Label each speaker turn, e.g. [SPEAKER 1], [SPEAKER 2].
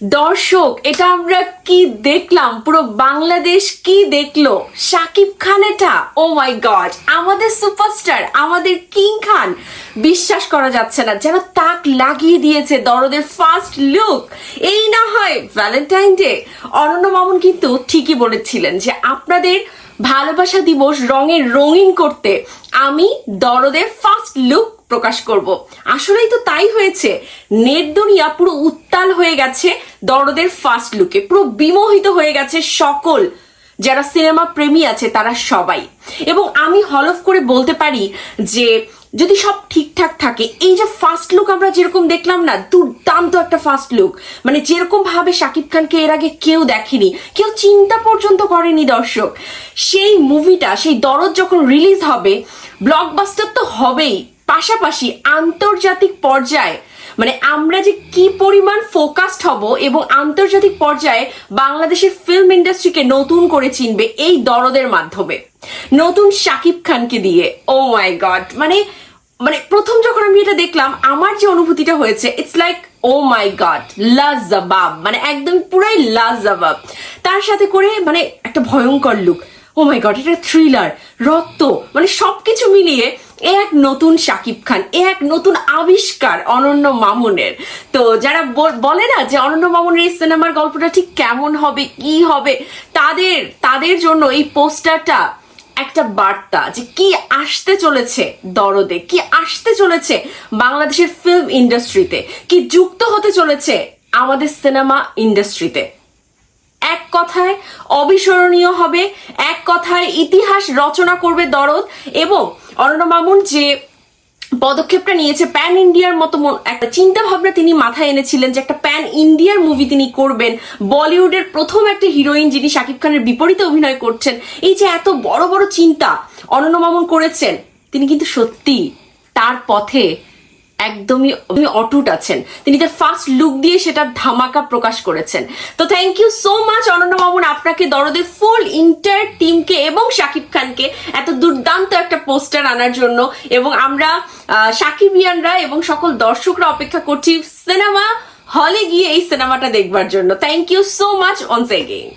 [SPEAKER 1] দর্শক, এটা আমরা কি দেখলাম? পুরো বাংলাদেশ কি দেখল? শাকিব খান এটা? ও মাই গড আমাদের সুপারস্টার আমাদের কিং খান। বিশ্বাস করা যাচ্ছে না, যেন তাক লাগিয়ে দিয়েছে দরদের ফার্স্ট লুক এই না হয় ভ্যালেন্টাইন ডে অনন্য মামুন কিন্তু ঠিকই বলেছিলেন যে, আপনাদের ভালোবাসা দিবস রঙের রঙিন করতে আমি দরদের ফার্স্ট লুক প্রকাশ করব। আসলেই তো তাই হয়েছে। নেট দুনিয়া পুরো উত্তাল হয়ে গেছে, দরদের ফার্স্ট লুকে পুরো বিমোহিত হয়ে গেছে সকল। যারা সিনেমা প্রেমী আছে, তারা সবাই। এবং আমি হলফ করে বলতে পারি যে, যদি সব ঠিকঠাক থাকে, এই যে ফার্স্ট লুক আমরা যেরকম দেখলাম না, দুর্দান্ত একটা ফার্স্ট লুক মানে যেরকম ভাবে শাকিব খানকে এর আগে কেউ দেখেনি, কেউ চিন্তা পর্যন্ত করেনি দর্শক। সেই মুভিটা সেই দরদ যখন রিলিজ হবে ব্লকবাস্টার তো হবেই। পাশাপাশি আন্তর্জাতিক পর্যায়ে মানে আমরা যে কি পরিমাণ ফোকাসড হব এবং আন্তর্জাতিক পর্যায়ে বাংলাদেশের ফিল্ম ইন্ডাস্ট্রিকে নতুন করে চিনবে এই দরদের মাধ্যমে। নতুন শাকিব খানকে দিয়ে। ও মাই গড মানে মানে প্রথম যখন আমি এটা দেখলাম, আমার যে অনুভূতিটা হয়েছে it's like oh my god লাজবাব! মানে একদম পুরাই লাজবাব। তার সাথে করে মানে একটা ভয়ঙ্কর লুক ও মাই গড এটা থ্রিলার রক্ত মানে সবকিছু মিলিয়ে এ এক নতুন শাকিব খান এক নতুন আবিষ্কার অনন্য মামুনের। তো যারা বলে না যে অনন্য মামুনের এই সিনেমার গল্পটা ঠিক কেমন হবে, কি হবে, তাদের তাদের জন্য এই পোস্টারটা একটা বার্তা যে কি আসতে চলেছে দরদে, কি আসতে চলেছে বাংলাদেশের ফিল্ম ইন্ডাস্ট্রিতে কি যুক্ত হতে চলেছে আমাদের সিনেমা ইন্ডাস্ট্রিতে কথায় অবিস্মরণীয় হবে, এক কথায় ইতিহাস রচনা করবে দরদ এবং অরণ্য মামুন যে পদক্ষেপটা নিয়েছে প্যান ইন্ডিয়ার মতো একটা চিন্তা ভাবনা তিনি মাথায় এনেছিলেন যে একটা প্যান ইন্ডিয়ার মুভি তিনি করবেন। বলিউডের প্রথম একটা হিরোইন যিনি শাকিব খানের বিপরীতে অভিনয় করছেন। এই যে এত বড় বড় চিন্তা অনন্য মামুন করেছেন, তিনি কিন্তু সত্যি তার পথে একদমই অটুট আছেন। তিনি তার ফার্স্ট লুক দিয়ে সেটা ধামাকা প্রকাশ করেছেন। তো থ্যাংক ইউ সো মাচ অনন্য মামুন, আপনাকে দরদের ফুল ইন্টার টিমকে এবং শাকিব খানকে এত দুর্দান্ত একটা পোস্টার আনার জন্য এবং আমরা সাকিবিয়ানরা এবং সকল দর্শকরা অপেক্ষা করছি সিনেমা হলে গিয়ে এই সিনেমাটা দেখবার জন্য। Thank you so much once again